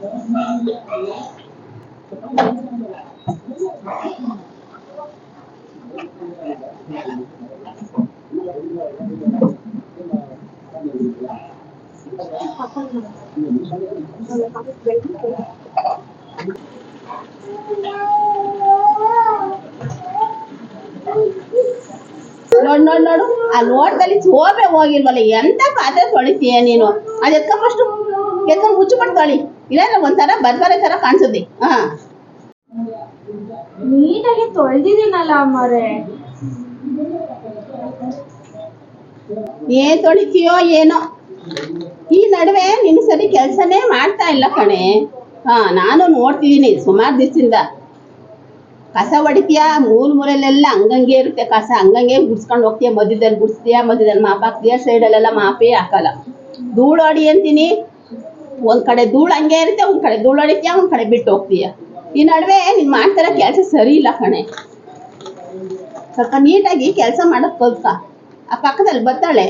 ನೋಡ್ ನೋಡ್, ನೋಡು. ಆ ನೋಟದಲ್ಲಿ ಹೋಗ್ಬೇಕು ಹೋಗಿಲ್ವಲ್ಲ, ಎಂತ ಪಾತ್ರೆ ತೊಳಿತೀಯ ನೀನು? ಅದ್ ಎತ್ಕೊಂಡ್ ಫಸ್ಟ್ ಎತ್ಕೊಂಡ್ ಮುಚ್ಚಿಬಿಟ್ಟು ತೊಳಿ. ಇಲ್ಲಾಂದ್ರೆ ಒಂಥರ ಬರ್ಬರೆ ತರ ಕಾಣಿಸುತ್ತೆ. ಹಾ. ನೀಟಾಗಿ ತೊಳೆದಿದ್ದೀನಲ್ಲ ಮರೆ ಏನ್ ತೊಳಿತೀಯೋ ಏನೋ. ಈ ನಡುವೆ ನಿನ್ ಸರಿ ಕೆಲ್ಸನೇ ಮಾಡ್ತಾ ಇಲ್ಲ ಕಣೆ. ಹಾ ನಾನು ನೋಡ್ತಿದೀನಿ ಸುಮಾರು ದಿವಸದಿಂದ. ಕಸ ಹೊಡಿತೀಯ ಮೂಲ ಮೂಲೆಯಲ್ಲೆಲ್ಲ ಹಂಗಂಗೆ ಇರುತ್ತೆ ಕಸ. ಹಂಗಂಗೆ ಗುಡ್ಸ್ಕೊಂಡು ಹೋಗ್ತೀಯ? ಮಧ್ಯದಲ್ಲಿ ಗುಡ್ಸ್ತೀಯ? ಮಧ್ಯದಲ್ಲಿ ಮಾಪ್ ಹಾಕ್ತೀಯ? ಸೈಡಲ್ಲೆಲ್ಲ ಮಾಪೇ ಹಾಕಲ್ಲ. ಧೂಳು ಹೊಡಿ ಅಂತೀನಿ. ಒಂದ್ ಕಡೆ ಧೂಳು ಹಂಗೆ ಇರುತ್ತೆ ಒಂದ್ ಕಡೆ ಧೂಳು ಹೊಡಿತೀಯ ಒಂದ್ ಕಡೆ ಬಿಟ್ಟು ಹೋಗ್ತೀಯ. ಈ ನಡುವೆ ನೀನ್ ಮಾಡ್ತಾರ ಕೆಲಸ ಸರಿ ಇಲ್ಲ ಕಣೆ. ಸ್ವಲ್ಪ ನೀಟಾಗಿ ಕೆಲಸ ಮಾಡಕ್ ಕಲ್ಕ ಆ ಪಕ್ಕದಲ್ಲಿ ಬರ್ತಾಳೆ.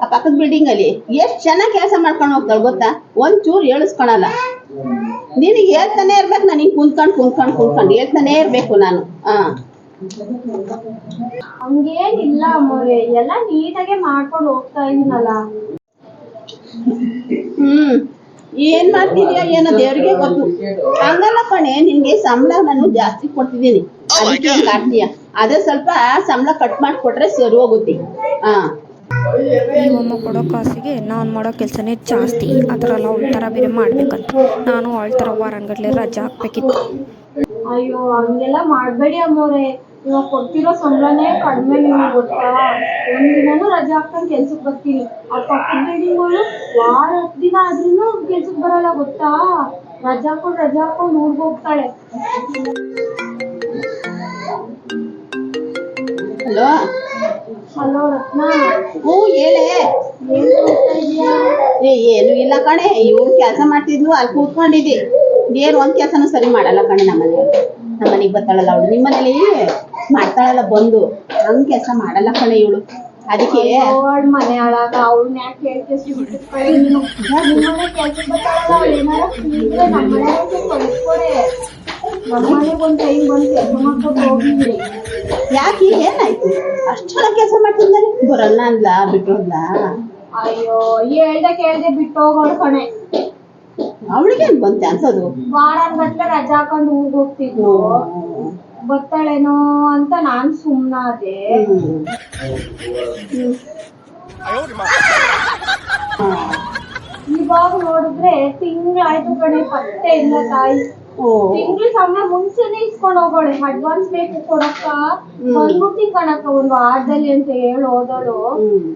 ಆ ಪಕ್ಕದ ಬಿಲ್ಡಿಂಗ್ ಅಲ್ಲಿ ಎಷ್ಟ್ ಚೆನ್ನಾಗಿ ಕೆಲಸ ಮಾಡ್ಕೊಂಡು ಹೋಗ್ತಾಳೆ ಗೊತ್ತಾ? ಒಂದ್ ಚೂರು ಹೇಳಿಸ್ಕೊಳಲ್ಲ ನಿನಗೆ ಹೇಳ್ತಾನೆ ಇರ್ಬೇಕು ನಾನು ಹಿಂಗ್ ಕುಂತ್ಕೊಂಡು ಕುಂತ್ಕೊಂಡು ಕುಂತ್ಕೊಂಡು ಹೇಳ್ತಾನೆ ಇರ್ಬೇಕು ನಾನು. ಹಾ ಹಂಗೇನಿಲ್ಲ ಅಮ್ಮರೇ ಎಲ್ಲ ನೀಟಾಗೆ ಮಾಡ್ಕೊಂಡು ಹೋಗ್ತಾ ಇದೀನಲ್ಲ ಹ್ಮ್. ಏನ್ ಮಾಡ್ತಿದ್ಯಾ ಏನೋ ದೇವ್ರಿಗೆ ಗೊತ್ತು. ಹಂಗಲ್ಲ ಕಣೆ ನಿನ್ಗೆ ಸಂಬಳ ನಾನು ಜಾಸ್ತಿ ಕೊಡ್ತಿದ್ದೀನಿ. ಅದಕ್ಕೆ ಹಿಂಗ್ ಅದೇ ಸ್ವಲ್ಪ ಸಂಬಳ ಕಟ್ ಮಾಡ್ಕೊಟ್ರೆ ಸರಿ ಹೋಗುತ್ತೆ. ಹಾ. ನಮ್ಮಮ್ಮ ಕೊಡೋ ಕಾಸಿಗೆ ನಾನು ಮಾಡೋ ಕೆಲಸನೇ ಜಾಸ್ತಿ. ಆ ಥರ ಎಲ್ಲ ಅವಳ ಥರ ಬೇರೆ ಮಾಡ್ಬೇಕಂತ. ನಾನು ಅವಳ ಥರ ವಾರಗಟ್ಲೆ ರಜಾ ಹಾಕ್ಬೇಕಿತ್ತು. ಅಯ್ಯೋ ಹಂಗೆಲ್ಲ ಮಾಡಬೇಡಿ ಅಮ್ಮವ್ರೆ. ಇವಾಗ ಕೊಡ್ತಿರೋ ಸಂಬಳನೇ ಕಡಿಮೆ ನಿಮ್ಗೆ ಗೊತ್ತಾ? ಒಂದಿನನೂ ರಜೆ ಹಾಕ್ಕೊಂಡು ಕೆಲ್ಸಕ್ಕೆ ಬರ್ತೀನಿ. ಆ ಪಕ್ಕದ ಬಿಲ್ಡಿಂಗ್ಗಳು ವಾರ ಹತ್ತು ದಿನ ಆದ್ರೂ ಕೆಲ್ಸಕ್ಕೆ ಬರಲ್ಲ ಗೊತ್ತಾ? ರಜಾ ಹಾಕೊಂಡು ರಜಾ ಹಾಕೊಂಡು ಊರ್ಗ್ ಹೋಗ್ತಾಳೆ. ಹಲೋ? ಹಲೋ ರತ್ನ. ಹ್ಞೂ ಹೇಳೇ. ಏನ್ ಮಾಡ್ತಾ ಇದೀಯಾ? ಏ ಏನು ಇಲ್ಲ ಕಣೆ. ಇವ್ರು ಕೆಲಸ ಮಾಡ್ತಿದ್ಲು ಅಲ್ಲಿ ಕೂತ್ಕೊಂಡಿದ್ದೆ. ಏನು ಒಂದ್ ಕೆಲಸನೂ ಸರಿ ಮಾಡಲ್ಲ ಕಣೆ ನಮ್ಮನೆ ನಮ್ಮ ಮನೆಗೆ ಬರ್ತಾಳಲ್ಲ ಅವಳು. ನಿಮ್ಮ ಮನೇಲಿ ಮಾಡ್ತಾಳಲ್ಲ ಬಂದು. ಹಂಗ್ ಕೆಲಸ ಮಾಡಲ್ಲ ಕಣೆ ಇವಳು. ಅದಕ್ಕೆ? ಮನೆ ಒಳಗ ಅವ್ಳನ್ನ ಯಾಕೆ ಹೇಳ್ತೀಯ? ನಿಮ್ಮನೆ ಬರ್ತಾಳಲ್ಲ ಅವಳು ಏನಾರ ಟೈಮ್ ಬಂದು ಕೆಲಸ ಮಾಡ್ಕೊಂಡು ಹೋಗಿದ್ರಿ ಯಾಕೆ ಏನಾಯ್ತು? ಅಷ್ಟೆಲ್ಲ ಕೆಲಸ ಮಾಡ್ತಿದ್ದಾರೆ ಬರಲ್ಲ ಅಂದ್ಲ ಬಿಟ್ಟೋದ್ಲ ಅಯ್ಯೋ ಹೇಳ್ದೆ ಕೇಳ್ದೆ ಬಿಟ್ಟು ಹೋಗೋಳು ಕಣೆ. ಅವಳಿಗೆ ಬಂತೆ ಅನ್ಸೋದು? ವಾರ ಗಟ್ಲೆ ರಜಾ ಹಾಕೊಂಡು ಊರ್ಗ್ ಹೋಗ್ತಿದ್ವು ಬರ್ತಾಳೇನೋ ಅಂತ ನಾನ್ ಸುಮ್ನಾದೆ. ಇವಾಗ ನೋಡಿದ್ರೆ ತಿಂಗ್ಳಾಯ್ತು ಕಣೆ ಪತ್ತೆ ಇಲ್ಲ ತಾಯಿ. ತಿಂಗ್ಳು ಸಂಬಳ ಮುಂಚೆನೆ ಇಸ್ಕೊಂಡು ಹೋಗೋಳೆ. ಅಡ್ವಾನ್ಸ್ ಬೇಕು ಕೊಡಕ್ಕ ಬಂದ್ಬಿಟ್ಟಿ ಕಣಕ್ಕ ಒಂದು ವಾರದಲ್ಲಿ ಅಂತ ಹೇಳಿ ಹೋದಳು.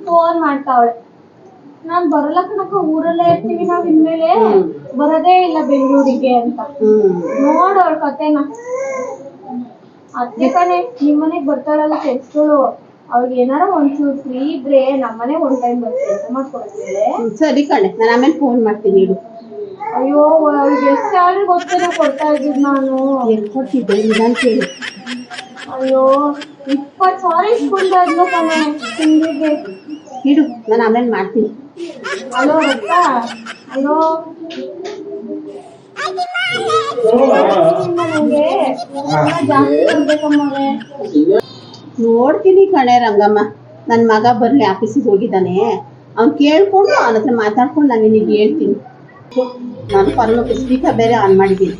ಫೋನ್ ಮಾಡ್ತಾವಳೆ. ನಾನ್ ಬರಲ್ಲ ಕಣಕ್ಕ ಊರಲ್ಲೇ ಇರ್ತೀವಿ ನಾವ್ ಇನ್ಮೇಲೆ. ಬರೋದೇ ಇಲ್ಲ ಬೆಂಗಳೂರಿಗೆ ಅಂತ. ಹ್ಮ್. ನೋಡು ಅವ್ಳ ಕತೆನ. ಅದ್ಕೆ ಕಣೆ ನಿಮ್ಮನೆಗ್ ಬರ್ತಾಳಲ್ಲ ಕೆಲ್ಸಗಳು. ಅವ್ಳಿಗೆ ಏನಾರ ಒಂಚೂರು ಫ್ರೀ ಇದ್ರೆ ನಮ್ಮನೆ ಒಂದ್ ಟೈಮ್ ಮಾಡ್ಕೊಡ್ತಿದ್ದೆ ಸರಿ ಕಣೆ ನಾನು ಆಮೇಲೆ ಫೋನ್ ಮಾಡ್ತೀನಿ ಇಡು. ಅಯ್ಯೋ ಅವ್ರಿಗೆ ಎಷ್ಟು ಸ್ಯಾಲ್ರಿ ಗೊತ್ತೇನೋ ಕೊಡ್ತಾ ಇದ್ದೀನಿ ನಾನು. ಎಲ್ಲಿ ಕೊಡ್ತಿದ್ದೆ ನಿಧಾನ ಕೇಳಿ. ಅಯ್ಯೋ ಇಪ್ಪತ್ತು ಸಾವಿರ ಇಸ್ಕೊಂಡಾದ್ಲು ಕಣೆ ತಿಂಗಳಿಗೆ ಇಡು ನಾನು ಆಮೇಲೆ ಮಾಡ್ತೀನಿ. ಹಲೋ ರಕ್ಕ ಅಯ್ಯೋ ನಂಗೆ? ಜಾಸ್ತಿ ಕೊಡ್ಬೇಕಮ್ಮವ್ರೆ ನೋಡ್ತೀನಿ ಕಣೆ ರಂಗಮ್ಮ. ನನ್ನ ಮಗ ಬರಲಿ ಆಫೀಸಿಗೆ ಹೋಗಿದ್ದಾನೆ. ಅವ್ನು ಕೇಳ್ಕೊಂಡು ಅವನ ಹತ್ರ ಮಾತಾಡ್ಕೊಂಡು ನಾನು ನಿನಗೆ ಹೇಳ್ತೀನಿ. ನಾನು ಪರಮ ಸ್ಪೀಕರ್ ಬೇರೆ ಆನ್ ಮಾಡಿದ್ದೀನಿ.